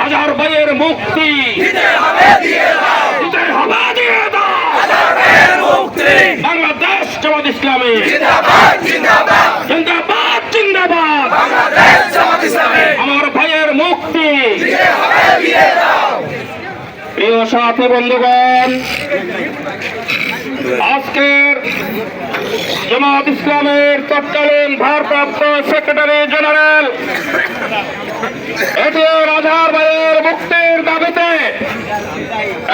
হাজার ভাইয়ের মুক্তি দিতে হবে দিয়ে দাও বাংলাদেশ জামাত ইসলামী জিন্দাবাদ জিন্দাবাদ আমার ভাইয়ের মুক্তি প্রিয় সাথী বন্ধুগণ, আজকের জামাত ইসলামের তৎকালীন ভারপ্রাপ্ত সেক্রেটারি জেনারেল এটিও রাজার ভাইয়ের মুক্তির দাবিতে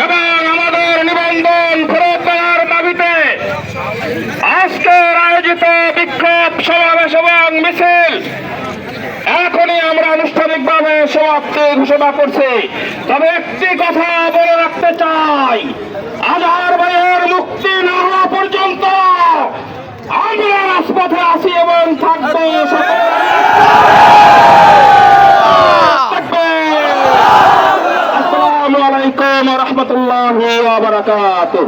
এবং আমাদের নিবন্ধন ফেরত দেওয়ার দাবিতে আজকের আয়োজিত বিক্ষোভ সমাবেশ এবং মিছিল এখনই আমরা আনুষ্ঠানিকভাবে সমাপ্তি ঘোষণা করছি। তবে একটি কথা বলে রাখতে চাই। আজহার আছি এবং থাকবো আসসালামু আলাইকুম রহমতুল্লাহ বারাকাতুহ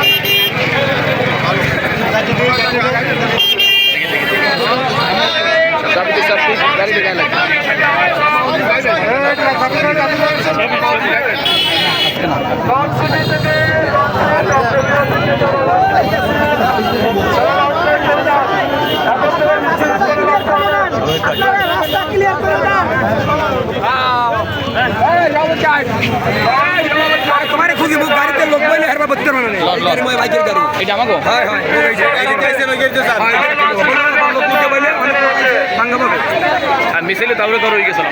আচ্ছা আমাদের পার্সোনাল সব হেরবা বলতে পারবে না গাড়ি মই বাইকের গাড়ি এটা আমাকে হয় হয় এই যে এই যে গাইছেন ওই গাড়িতে স্যার লোক মুখে বইলে অনেক ভাঙ্গা পাবে আর মিছিলে তাহলে তো রয়ে গেছিলাম